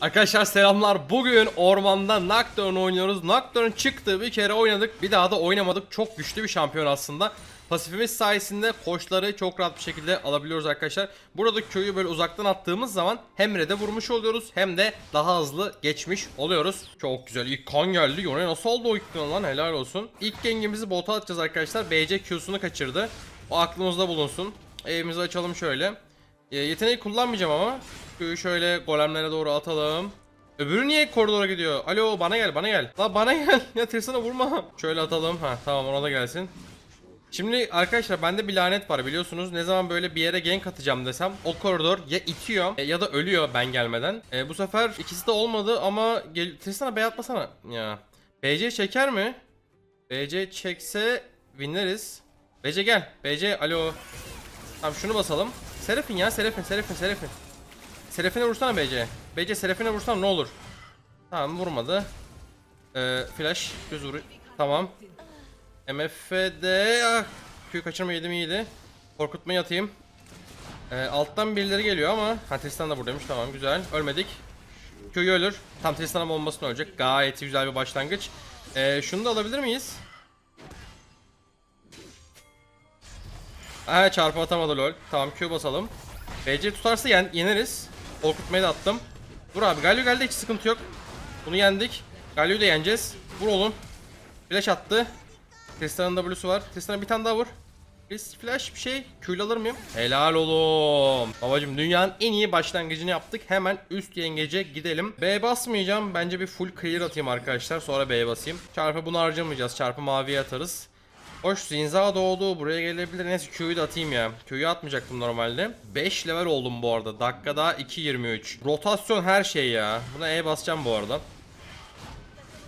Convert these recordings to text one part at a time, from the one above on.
Arkadaşlar selamlar. Bugün ormanda Nocturne oynuyoruz. Nocturne çıktı. Bir kere oynadık. Bir daha da oynamadık. Çok güçlü bir şampiyon aslında. Pasifimiz sayesinde koçları çok rahat bir şekilde alabiliyoruz arkadaşlar. Burada köyü böyle uzaktan attığımız zaman hem red'e vurmuş oluyoruz hem de daha hızlı geçmiş oluyoruz. Çok güzel. İlk kan geldi. Yone nasıl oldu o ilk kan lan helal olsun. İlk gengimizi bota atacağız arkadaşlar. BC Q'sunu kaçırdı. O aklımızda bulunsun. Evimizi açalım şöyle. E, yeteneği kullanmayacağım ama. Köyü şöyle golemlere doğru atalım. Öbürü niye koridora gidiyor? Alo bana gel bana gel. La bana gel. ya Tristan'a vurma. Şöyle atalım. Ha tamam ona da gelsin. Şimdi arkadaşlar bende bir lanet var biliyorsunuz. Ne zaman böyle bir yere gank atacağım desem o koridor ya itiyor e, ya da ölüyor ben gelmeden. E, bu sefer ikisi de olmadı ama gel Tristan'a bey atmasana. Ya. BC çeker mi? BC çekse winleriz. BC gel. BC alo. Tamam şunu basalım. Serafin ya Serafin Serafin Serafin. Serafine vursana BC. BC Serafine vursana ne olur. Tamam vurmadı. Ee, flash göz vuru. Tamam. MF'de ah, Q kaçırma yedim iyiydi. Korkutmayı atayım. Ee, alttan birileri geliyor ama ha Tristan da buradaymış tamam güzel. Ölmedik. Q'yu ölür. Tam Tristan'a bombasını ölecek. Gayet güzel bir başlangıç. Ee, şunu da alabilir miyiz? Ha çarpı atamadı lol. Tamam Q basalım. BC tutarsa yen yeneriz. Korkutmayı da attım. Vur abi. Galio geldi hiç sıkıntı yok. Bunu yendik. Galio'yu da yeneceğiz. Vur oğlum. Flash attı. Tristan'ın W'su var. Tristan'a bir tane daha vur. Please flash bir şey. Q'yle alır mıyım? Helal oğlum. Babacım dünyanın en iyi başlangıcını yaptık. Hemen üst yengece gidelim. B basmayacağım. Bence bir full clear atayım arkadaşlar. Sonra B'ye basayım. Çarpı bunu harcamayacağız. Çarpı maviye atarız. Hoş Zinza doğdu. Buraya gelebilir. Neyse Q'yu da atayım ya. Q'yu atmayacaktım normalde. 5 level oldum bu arada. Dakikada 2.23. Rotasyon her şey ya. Buna E basacağım bu arada.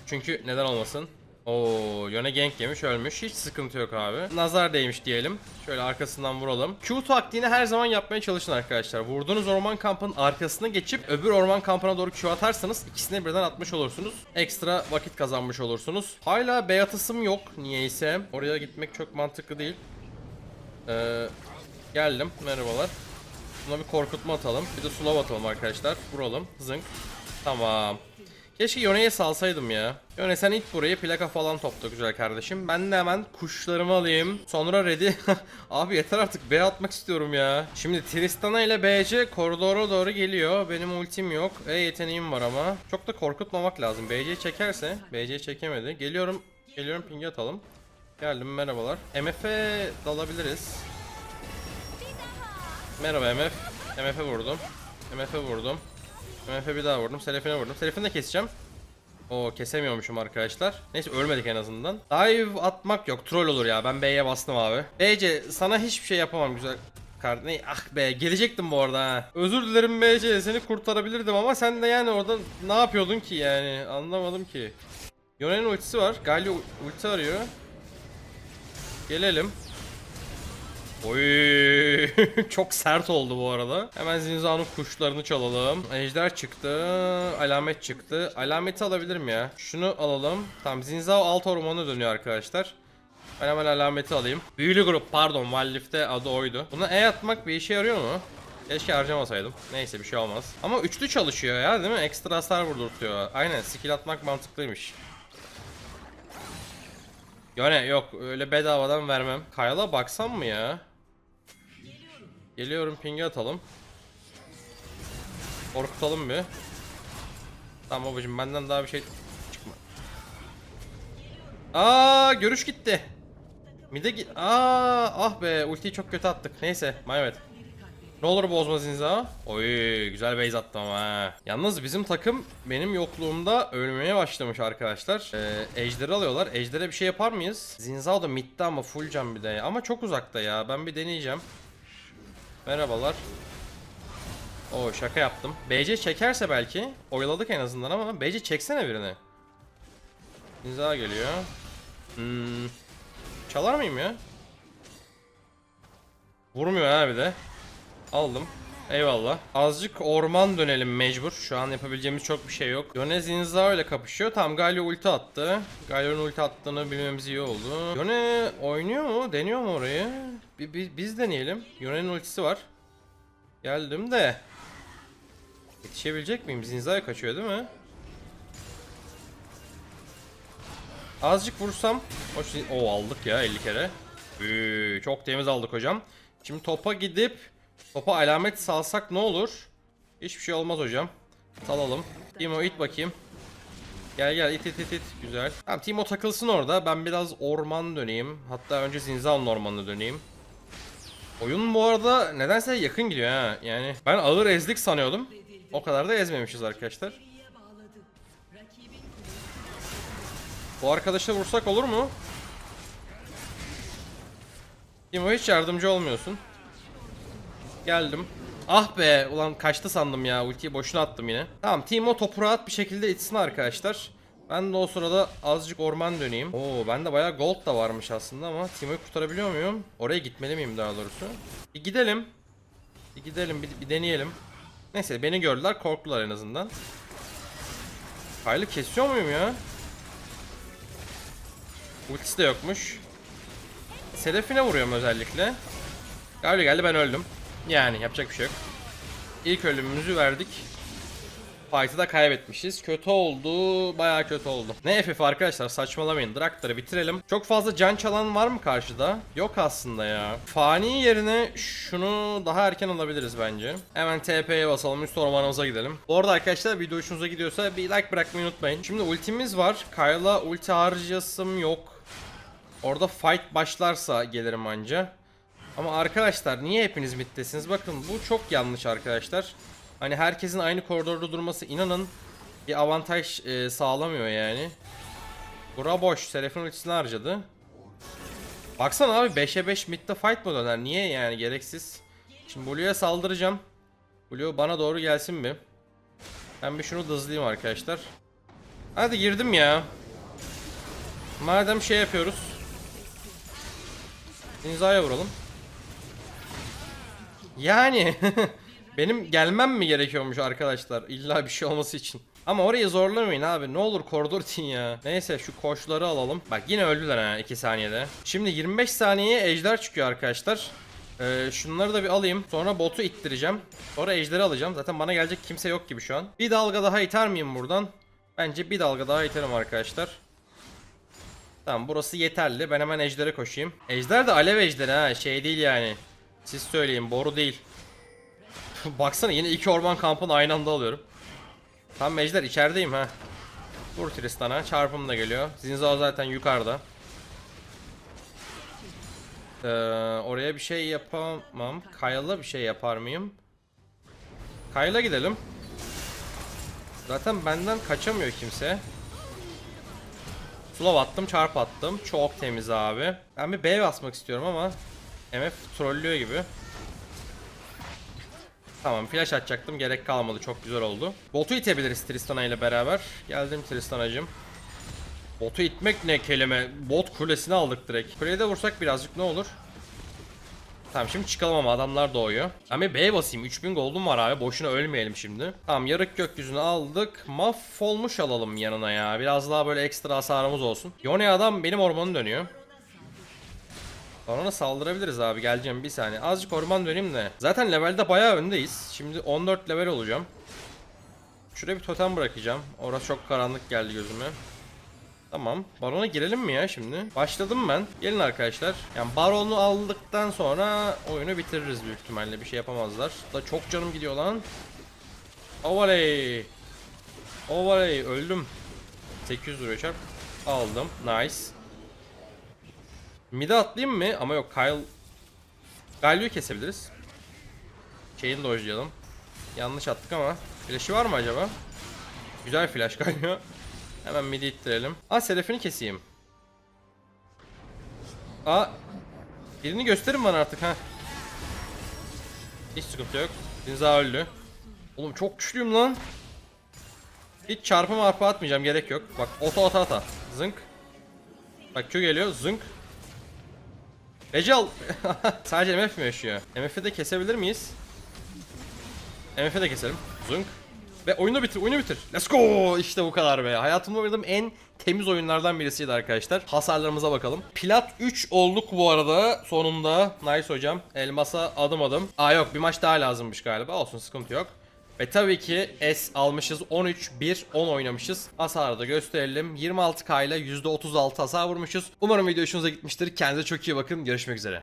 Çünkü neden olmasın? Oo, Yone gank yemiş ölmüş. Hiç sıkıntı yok abi. Nazar değmiş diyelim. Şöyle arkasından vuralım. Q taktiğini her zaman yapmaya çalışın arkadaşlar. Vurduğunuz orman kampının arkasına geçip öbür orman kampına doğru Q atarsanız ikisine birden atmış olursunuz. Ekstra vakit kazanmış olursunuz. Hala B atısım yok niyeyse. Oraya gitmek çok mantıklı değil. Ee, geldim. Merhabalar. Buna bir korkutma atalım. Bir de slow atalım arkadaşlar. Vuralım. Zınk. Tamam. Keşke Yone'ye salsaydım ya. Yone sen ilk burayı plaka falan topla güzel kardeşim. Ben de hemen kuşlarımı alayım. Sonra ready. Abi yeter artık B atmak istiyorum ya. Şimdi Tristana ile BC koridora doğru geliyor. Benim ultim yok. E yeteneğim var ama. Çok da korkutmamak lazım. BC çekerse. BC çekemedi. Geliyorum. Geliyorum pingi atalım. Geldim merhabalar. MF'e dalabiliriz. Merhaba MF. MF'e vurdum. MF'e vurdum. MF'e bir daha vurdum. Selefine vurdum. Selefini de keseceğim. Oo kesemiyormuşum arkadaşlar. Neyse ölmedik en azından. Dive atmak yok. Troll olur ya. Ben B'ye bastım abi. BC sana hiçbir şey yapamam güzel. Kar ne ah be gelecektim bu arada ha. Özür dilerim BC seni kurtarabilirdim ama sen de yani orada ne yapıyordun ki yani anlamadım ki. Yone'nin ultisi var. Galio ulti arıyor. Gelelim. Oy çok sert oldu bu arada. Hemen Zinza'nın kuşlarını çalalım. Ejder çıktı. Alamet çıktı. Alameti alabilirim ya. Şunu alalım. Tamam Zinza alt ormana dönüyor arkadaşlar. Ben hemen alameti alayım. Büyülü grup pardon Wildlift'te adı oydu. Buna E atmak bir işe yarıyor mu? Keşke harcamasaydım. Neyse bir şey olmaz. Ama üçlü çalışıyor ya değil mi? Ekstra hasar vurdurtuyor. Aynen skill atmak mantıklıymış. Yone yok öyle bedavadan vermem. Kayla baksam mı ya? Geliyorum pingi atalım. Korkutalım bir. Tamam babacım benden daha bir şey çıkma. Aa görüş gitti. Mide git. Aa ah be ultiyi çok kötü attık. Neyse Mayvet. Ne olur bozma Zinza. Oy güzel base attım ha. Yalnız bizim takım benim yokluğumda ölmeye başlamış arkadaşlar. Ee, Ejder'i alıyorlar. Ejder'e bir şey yapar mıyız? Zinzao da midde ama full can bir de. Ama çok uzakta ya. Ben bir deneyeceğim. Merhabalar. Oo şaka yaptım. BC çekerse belki. Oyaladık en azından ama BC çeksene birini. Zinzao geliyor. Hmm. Çalar mıyım ya? Vurmuyor ha bir de. Aldım. Eyvallah. Azıcık orman dönelim mecbur. Şu an yapabileceğimiz çok bir şey yok. Yone Zinzao ile kapışıyor. Tamam Galio ulti attı. Galio'nun ulti attığını bilmemiz iyi oldu. Yone oynuyor mu? Deniyor mu orayı? Bi- bi- biz deneyelim. Yone'nin ultisi var. Geldim de. Yetişebilecek miyim? Zinza'ya kaçıyor değil mi? Azıcık vursam. O, o aldık ya 50 kere. Üü, çok temiz aldık hocam. Şimdi topa gidip topa alamet salsak ne olur? Hiçbir şey olmaz hocam. Salalım. Timo it bakayım. Gel gel it it it it. Güzel. Tamam Timo takılsın orada. Ben biraz orman döneyim. Hatta önce Zinza'nın ormanına döneyim. Oyun bu arada nedense yakın gidiyor ha. Yani ben ağır ezdik sanıyordum. O kadar da ezmemişiz arkadaşlar. Bu arkadaşa vursak olur mu? Timo hiç yardımcı olmuyorsun. Geldim. Ah be ulan kaçtı sandım ya ultiyi boşuna attım yine. Tamam Timo topu rahat bir şekilde itsin arkadaşlar. Ben de o sırada azıcık orman döneyim. Oo bende bayağı gold da varmış aslında ama Timo'yu kurtarabiliyor muyum? Oraya gitmeli miyim daha doğrusu? Bir gidelim. Bir gidelim bir, bir deneyelim. Neyse beni gördüler korktular en azından. Kaylı kesiyor muyum ya? Ultisi de yokmuş. Sedefine vuruyorum özellikle. Galiba geldi ben öldüm. Yani yapacak bir şey yok. İlk ölümümüzü verdik. Fight'ı da kaybetmişiz. Kötü oldu. Bayağı kötü oldu. Ne FF arkadaşlar saçmalamayın. Draktar'ı bitirelim. Çok fazla can çalan var mı karşıda? Yok aslında ya. Fani yerine şunu daha erken alabiliriz bence. Hemen TP'ye basalım. Üst ormanımıza gidelim. Bu arada arkadaşlar video hoşunuza gidiyorsa bir like bırakmayı unutmayın. Şimdi ultimiz var. Kyle'a ulti harcayasım yok. Orada fight başlarsa gelirim anca. Ama arkadaşlar niye hepiniz middesiniz? Bakın bu çok yanlış arkadaşlar. Hani herkesin aynı koridorda durması inanın bir avantaj e, sağlamıyor yani. Bura boş. Serafin ultisini harcadı. Baksana abi 5'e 5 midde fight mı döner? Niye yani gereksiz. Şimdi Blue'ya saldıracağım. Blue bana doğru gelsin mi? Ben bir şunu hızlayayım arkadaşlar. Hadi girdim ya. Madem şey yapıyoruz. Zinza'ya vuralım. Yani benim gelmem mi gerekiyormuş arkadaşlar illa bir şey olması için. Ama orayı zorlamayın abi ne olur koridor için ya. Neyse şu koşları alalım. Bak yine öldüler ha 2 saniyede. Şimdi 25 saniyeye ejder çıkıyor arkadaşlar. Ee, şunları da bir alayım. Sonra botu ittireceğim. Sonra ejderi alacağım. Zaten bana gelecek kimse yok gibi şu an. Bir dalga daha iter miyim buradan? Bence bir dalga daha iterim arkadaşlar. Tamam burası yeterli. Ben hemen ejdere koşayım. Ejder de alev ejderi ha. Şey değil yani. Siz söyleyin boru değil. Baksana yine iki orman kampını aynı anda alıyorum. Tam ejder içerideyim ha. Vur Tristan'a. Çarpım da geliyor. Zinzao zaten yukarıda. Ee, oraya bir şey yapamam. Kayla bir şey yapar mıyım? Kayla gidelim. Zaten benden kaçamıyor kimse. Slow attım, çarp attım. Çok temiz abi. Ben bir B basmak istiyorum ama MF trollüyor gibi. Tamam flash atacaktım gerek kalmadı çok güzel oldu. Botu itebiliriz Tristana ile beraber. Geldim Tristana'cım. Botu itmek ne kelime. Bot kulesini aldık direkt. Kuleye de vursak birazcık ne olur? Tamam şimdi çıkalım ama adamlar doğuyor. Bir B basayım. 3000 gold'um var abi. Boşuna ölmeyelim şimdi. Tamam yarık gökyüzünü aldık. Mahvolmuş alalım yanına ya. Biraz daha böyle ekstra hasarımız olsun. Yone adam benim ormanı dönüyor. Ona saldırabiliriz abi geleceğim bir saniye. Azıcık orman döneyim de. Zaten levelde bayağı öndeyiz. Şimdi 14 level olacağım. Şuraya bir totem bırakacağım. Orası çok karanlık geldi gözüme. Tamam. Barona girelim mi ya şimdi? Başladım ben. Gelin arkadaşlar. Yani baronu aldıktan sonra oyunu bitiririz büyük ihtimalle. Bir şey yapamazlar. Da çok canım gidiyor lan. Ovaley. Ovaley öldüm. 800 vuruyor çarp. Aldım. Nice. Mid'e atlayayım mı? Ama yok Kyle... Galio'yu kesebiliriz. Chain dojlayalım. Yanlış attık ama. Flash'i var mı acaba? Güzel flash Galio. Hemen mid'i ittirelim. Aa Seraphini keseyim. Aa. Birini gösterin bana artık ha. Hiç sıkıntı yok. Zinza öldü. Oğlum çok güçlüyüm lan. Hiç çarpı marpa atmayacağım gerek yok. Bak oto ata ata. Zınk. Bak Q geliyor zınk. Ecel. Sadece MF mi yaşıyor? MF'i de kesebilir miyiz? MF'i de keselim. Zınk. Ve oyunu bitir, oyunu bitir. Let's go! İşte bu kadar be. Hayatımda oynadığım en temiz oyunlardan birisiydi arkadaşlar. Hasarlarımıza bakalım. Plat 3 olduk bu arada sonunda. Nice hocam. Elmasa adım adım. Aa yok bir maç daha lazımmış galiba. Olsun sıkıntı yok. Ve tabii ki S almışız 13 1 10 oynamışız. Hasarı da gösterelim. 26k ile %36 hasar vurmuşuz. Umarım video hoşunuza gitmiştir. Kendinize çok iyi bakın. Görüşmek üzere.